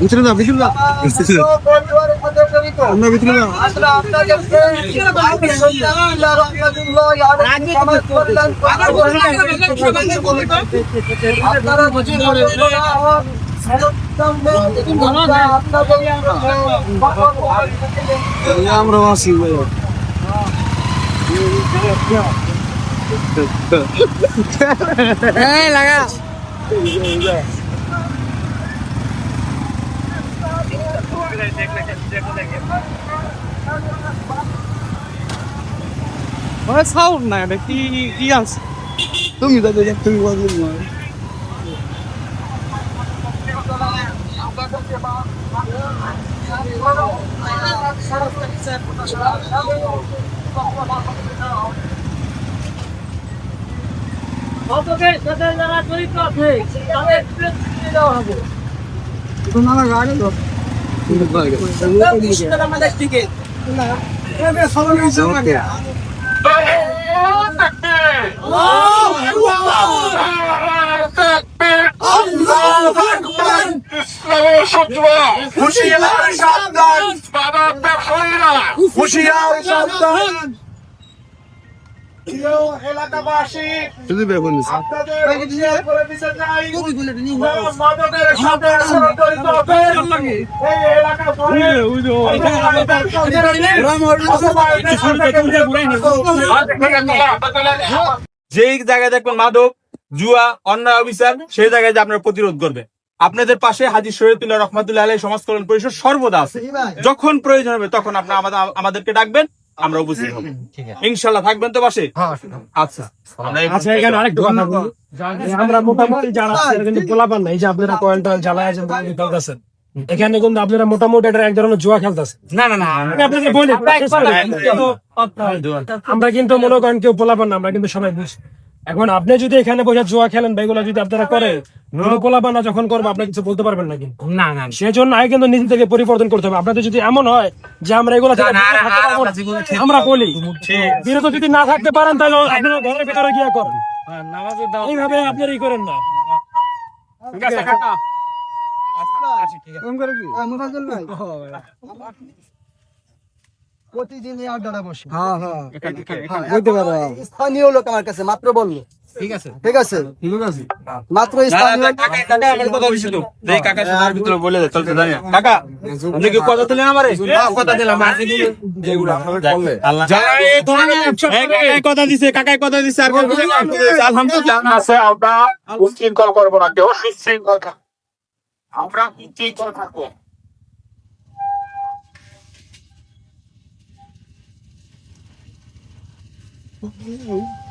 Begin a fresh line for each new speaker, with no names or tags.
ভিতরে না ভিতরে না আমরা ভিতরে না আমরা আছি ভাই সাউন্ড না এটা কি কি আছে তুমি তো দেখে তুমি তোমার গাড়ি
হুশিয়ার সাবধান বাবা ব্যবসায়ীরা হুশিয়ার সাবধান প্রিয় এলাকাবাসী আপনাদের করে দিতে চাই মাদকের সাথে জড়িত এই এলাকা
যেই জায়গায় দেখবেন মাদক জুয়া অন্যায় অবিচার সেই জায়গায় যে আপনারা প্রতিরোধ করবে আপনাদের পাশে হাজি শরীয়তুল্লাহ রহমতুল্লাহ আলাই সমাজ কল্যাণ পরিষদ সর্বদা আছে যখন প্রয়োজন হবে তখন আপনারা আমাদেরকে ডাকবেন আমরা উপস্থিত হব। ইনশাল্লাহ থাকবেন তো পাশে? আচ্ছা।
আচ্ছা এখানে আরেকটু কথা বলি। আমরা মোটামুটি যারা কিন্তু পোলাপান না। এই যে আপনারা কয়েল টয়েল জ্বালায় আছেন এখানে কিন্তু আপনারা মোটামুটি এটা এক ধরনের জুয়া খেলতেছে
না না না
আপনাকে বলি আমরা কিন্তু মনে করেন কেউ পোলাপান না আমরা কিন্তু সবাই বুঝি এখন আপনি যদি এখানে বসে জুয়া খেলেন বা এগুলো যদি আপনারা করেন কোনো পোলাপানা যখন করব আপনি কিছু বলতে পারবেন না কিন্তু
না না।
সেজন্য আগে কিন্তু নিজে থেকে পরিবর্তন করতে হবে। আপনাদের যদি এমন হয় যে আমরা এগুলো
আমরা ঠিক-
বলি। বিরত যদি না থাকতে পারেন তাহলে আপনারা ঘরের ভিতরে গিয়ে করেন। এইভাবে আপনারা ই করেন না।
ঠিক আছে কাকা।
এরকম করে কি? মুখাজল ভাই। প্রতিদিন এই আড্ডাটা বসে। হ্যাঁ হ্যাঁ। পারো
স্থানীয় লোক আমার কাছে মাত্র বলল।
ঠিক আছে।
ঠিক আছে?
ঠিক আছে।
মাত্র
না, না,
স্থানীয়
না, কাকা, কাকা, আমার কথা বলছি তো। দেখ, কাকা শোনার ভিতরে বলে দে, চলতে জানি কাকা, আপনি কি কথা দিলেন আমারে? কথা দিলাম, আপনি কি- আল্লাহ। এই, কাকাই কথা দিছে, কাকাই কথা দিছে, আর কথা আলহামদুলিল্লাহ।
আছে? আমরা উচ্ছৃঙ্খল করব না কেউ সুশৃঙ্খল থাকব আমরা উচ্ছৃঙ্খল থাকব। Oh,